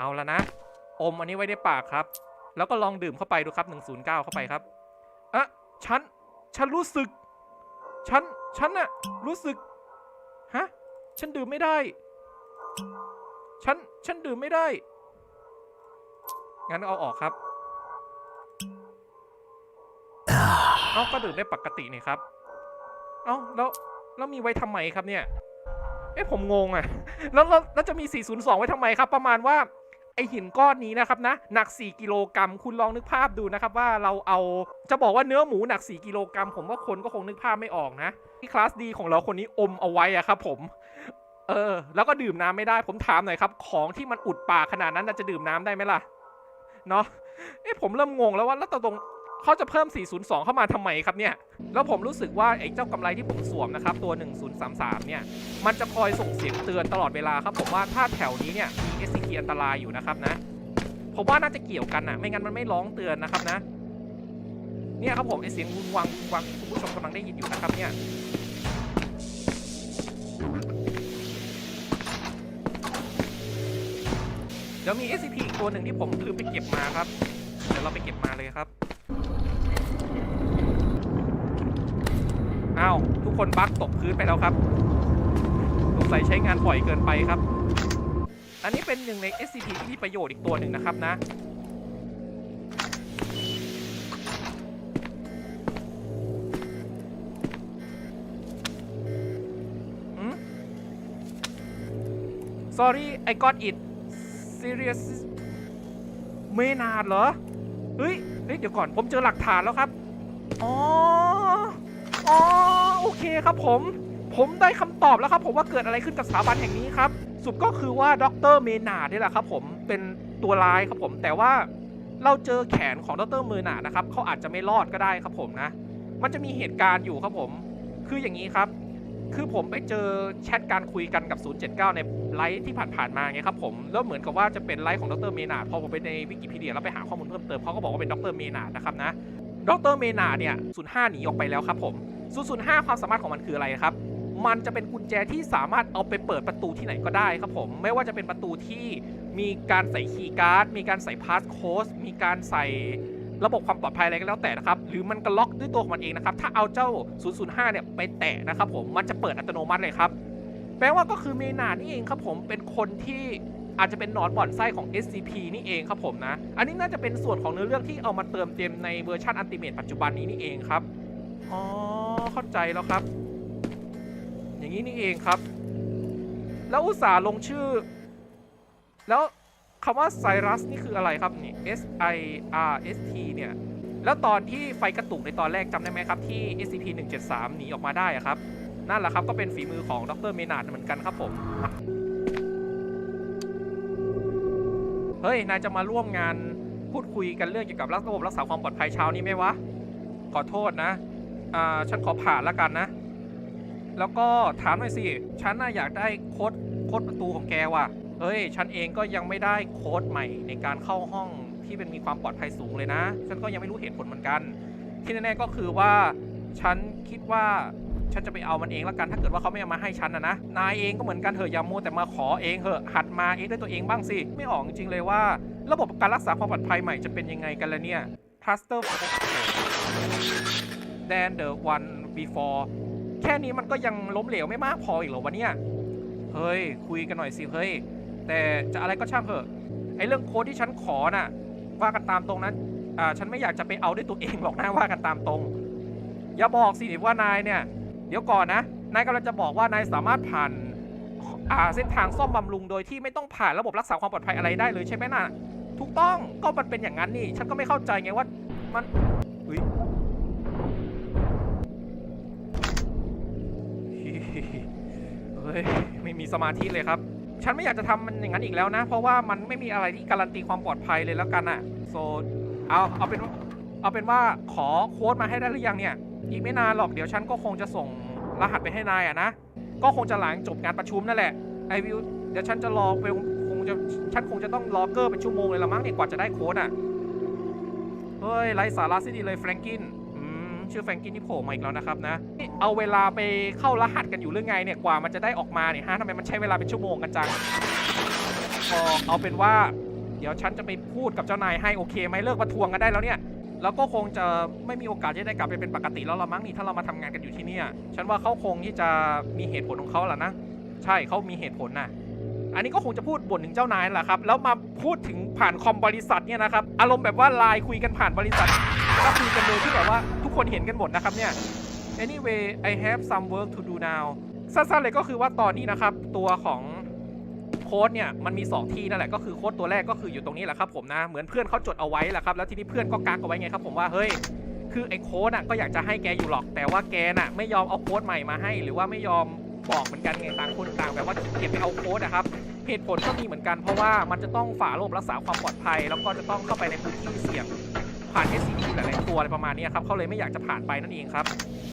เอาแล้วนะ อมอันนี้ไว้ในปากครับ แล้วก็ลองดื่มเข้าไปดูครับ 109 เข้าไปครับอะฉัน ฉันรู้สึก ฉัน ฉันน่ะ รู้สึก ฮะ ฉันดื่มไม่ได้ ฉัน ฉันดื่มไม่ได้ งั้นเอาออกครับ เอาก็ดื่มได้ปกตินี่ครับ เอาแล้ว แล้วมีไว้ทำไมครับเนี่ย เอ๊ะผมงงอะแล้วแล้วแล้วจะมี 402 ไว้ทำไมครับ ประมาณว่า อหินก้อนนี้นะครับนะหนัก 4 กิโลกรัมคุณลองนึกภาพดูนะครับว่าเราเอาจะบอกว่าเนื้อหมูหนัก 4 กิโลกรัมผมว่าคนก็คงนึกภาพไม่ออกนะที่คลาสดีของเราคนนี้อมเอาไว้อะครับผมเออแล้วก็ดื่มน้ำไม่ได้ผมถามหน่อยครับของที่มันอุดปากขนาดนั้นจะดื่มน้ำได้ไหมล่ะเนาะเอ๊ะผมเริ่มงงแล้วว่าแล้วตรง เขาจะเพิ่ม 402 เข้ามาทำไมครับเนี่ย แล้วผมรู้สึกว่าไอ้เจ้ากำไรที่ผมสวมนะครับ ตัว 1033 เนี่ย มันจะคอยส่งเสียงเตือนตลอดเวลาครับ ผมว่าถ้าแถวนี้เนี่ยมี SCP อันตรายอยู่นะครับนะ ผมว่าน่าจะเกี่ยวกันอะไม่งั้นมันไม่ร้องเตือนนะครับนะ เนี่ยครับผมไอเสียงวุนวังวังที่คุณผู้ชมกำลังได้ยินอยู่นะครับเนี่ยเดี๋ยวมี SCP อีกตัวหนึ่งที่ผมลืมไปเก็บมาครับ เดี๋ยวเราไปเก็บมาเลยครับ อ้าวทุกคนบั๊กตกพื้นไปแล้วครับสงสัยใช้งานบ่อยเกินไปครับ อันนี้เป็นหนึ่งใน SCP ที่มีประโยชน์อีกตัวหนึ่งนะครับนะอืม sorry I got it serious ไม่นานเหรอ เฮ้ย เฮ้ย เดี๋ยวก่อนผมเจอหลักฐานแล้วครับ อ๋อ อ๋อโอเคครับผม ผมได้คำตอบแล้วครับผมว่าเกิดอะไรขึ้นกับสถาบันแห่งนี้ครับสุดก็คือว่าดรเมนาร์ดนี่แหละครับผมเป็นตัวร้ายครับผม แต่ว่าเราเจอแขนของดรเมนาร์ดนะครับเขาอาจจะไม่รอดก็ได้ครับผมนะ มันจะมีเหตุการณ์อยู่ครับผม คืออย่างนี้ครับ คือผมไปเจอแชทการคุยกันกับ 079 ในไลฟ์ที่ผ่านๆมาไงครับผมแล้วเหมือนกับว่าจะเป็นไลฟ์ของดรเมนาดพอผมไปในวิกิพีเดียแล้วไปหาข้อมูลเพิ่มเติมเขาก็บอกว่าเป็นดรเมนาร์ดนะครับนะดรเมนาเนี่ย05หนีออกไปแล้วครับผม 005 ความสามารถของมันคืออะไรครับ มันจะเป็นกุญแจที่สามารถเอาไปเปิดประตูที่ไหนก็ได้ครับผม ไม่ว่าจะเป็นประตูที่มีการใส่คีย์การ์ด มีการใส่พาสโค้ด มีการใส่ระบบความปลอดภัยอะไรก็แล้วแต่นะครับ หรือมันก็ล็อกด้วยตัวของมันเองนะครับ ถ้าเอาเจ้า 005 เนี่ยไปแตะนะครับผม มันจะเปิดอัตโนมัติเลยครับ แปลว่าก็คือเมนาดนี่เองครับผม เป็นคนที่อาจจะเป็นหนอนบ่อนไส้ของ SCP นี่เองครับผมนะ อันนี้น่าจะเป็นส่วนของเนื้อเรื่องที่เอามาเติมเต็มในเวอร์ชันอันติเมตปัจจุบันนี้นี่เองครับ อ๋อ เข้าใจแล้วครับ อย่างนี้นี่เองครับ แล้วอุตสาห์ลงชื่อ แล้วคำว่าไซรัสนี่คืออะไรครับนี่ S I R S T เนี่ย แล้วตอนที่ไฟกระตุกในตอนแรกจำได้ไหมครับ ที่ SCP 173หนีออกมาได้ครับ นั่นแหละครับก็เป็นฝีมือของดรเมนาร์ดเหมือนกันครับผม เฮ้ย นายจะมาร่วมงานพูดคุยกันเรื่องเกี่ยวกับระบบรักษาความปลอดภัยเช้านี้ไหมวะ ขอโทษนะ อ่าฉันขอผ่านล้วกันนะ แล้วก็ถามหน่อยสิ ฉันน่ะอยากได้โค้ดโค้ดประตูของแกว่ะเฮ้ย ฉันเองก็ยังไม่ได้โค้ดใหม่ในการเข้าห้องที่เป็นมีความปลอดภัยสูงเลยนะ ฉันก็ยังไม่รู้เหตุผลเหมือนกัน ที่แน่ๆก็คือว่า ฉันคิดว่าฉันจะไปเอามันเองล้วกัน ถ้าเกิดว่าเขาไม่เอามาให้ฉันนะนะ นายเองก็เหมือนกันเถอะอย่ามัวแต่มาขอเองเถอะ หัดมาเองด้วยตัวเองบ้างสิ ไม่ออกจริงๆเลยว่า ระบบการรักษาความปลอดภัยใหม่จะเป็นยังไงกันละเนี่ย Cluster than the one before แค่นี้มันก็ยังล้มเหลวไม่มากพออีกเหรอวะเนี่ยเฮ้ย คุยกันหน่อยสิเฮ้ย แต่จะอะไรก็ช่างเถอะไอ้เรื่องโค้ดที่ฉันขอน่ะ ว่ากันตามตรงนั้นอ่าฉันไม่อยากจะไปเอาด้วยตัวเองหรอกนะว่ากันตามตรง อย่าบอกสิว่านายเนี่ย เดี๋ยวก่อนนะนายกำลังจะบอกว่านายสามารถผ่านอ่าเส้นทางซ่อมบำรุงโดยที่ไม่ต้องผ่านระบบรักษาความปลอดภัยอะไรได้เลยใช่ไหมน่ะถูกต้องก็มันเป็นอย่างนั้นนี่ ฉันก็ไม่เข้าใจไงว่ามันเฮ้ย เฮ้ยไม่มีสมาธิเลยครับ ฉันไม่อยากจะทำมันอย่างนั้นอีกแล้วนะ เพราะว่ามันไม่มีอะไรที่การันตีความปลอดภัยเลยแล้วกันอะโซเอาเอาเป็นเอาเป็นว่าขอโค้ดมาให้ได้หรือยังเนี่ย อีกไม่นานหรอกเดี๋ยวฉันก็คงจะส่งรหัสไปให้นายอะนะ ก็คงจะหลังจบงานประชุมนั่นแหละไอวิวเดี๋ยวฉันจะรอไปคงจะฉันคงจะต้องรอเกอร์เป็นชั่วโมงเลยละมั้งเนี่ยกว่าจะได้โค้ดอะเฮ้ยไร้สาระสิดีเลยแฟรงกิน ชื่อแฟรงกินที่โผล่มาอีกแล้วนะครับนะนี่เอาเวลาไปเข้ารหัสกันอยู่เรื่องไงเนี่ยกว่ามันจะได้ออกมาเนี่ยฮะทำไมมันใช้เวลาเป็นชั่วโมงกันจังพอเอาเป็นว่า เดี๋ยวฉันจะไปพูดกับเจ้านายให้โอเคไหมเลิกประท้วงกันได้แล้วเนี่ยแล้วก็คงจะไม่มีโอกาสที่ได้กลับไปเป็นปกติแล้วละมั้งนี่ถ้าเรามาทำงานกันอยู่ที่เนี่ยฉันว่าเขาคงที่จะมีเหตุผลของเขาแหละนะ ใช่เขามีเหตุผลนะ อันนี้ก็คงจะพูดบ่นถึงเจ้านายแหละครับ แล้วมาพูดถึงผ่านคอมบริษัทเนี่ยนะครับ อารมณ์แบบว่าไลน์คุยกันผ่านบริษัท ก็คุยกันโดยที่แบบว่าทุกคนเห็นกันหมดนะครับเนี่ย anyway I have some work to do now สั้นๆเลยก็คือว่าตอนนี้นะครับ ตัวของโค้ดเนี่ยมันมี 2 ที่นั่นแหละก็คือโค้ดตัวแรกก็คืออยู่ตรงนี้แหละครับผมนะเหมือนเพื่อนเขาจดเอาไว้แหละครับแล้วทีนี้เพื่อนก็กักเอาไว้ไงครับผมว่าเฮ้ยคือไอ้โค้ดอะก็อยากจะให้แกอยู่หรอก แต่ว่าแกน่ะไม่ยอมเอาโค้ดใหม่มาให้ หรือว่าไม่ยอม บอกเหมือนกันไงต่างคนต่างแบบว่าเก็บไปเอาโค้ดนะครับเหตุผลก็มีเหมือนกันเพราะว่ามันจะต้องฝ่าระบบรักษาความปลอดภัย แล้วก็จะต้องเข้าไปในพื้นที่เสี่ยงผ่าน SCP หลายๆตัวอะไรประมาณนี้ครับเขาเลยไม่อยากจะผ่านไปนั่นเองครับ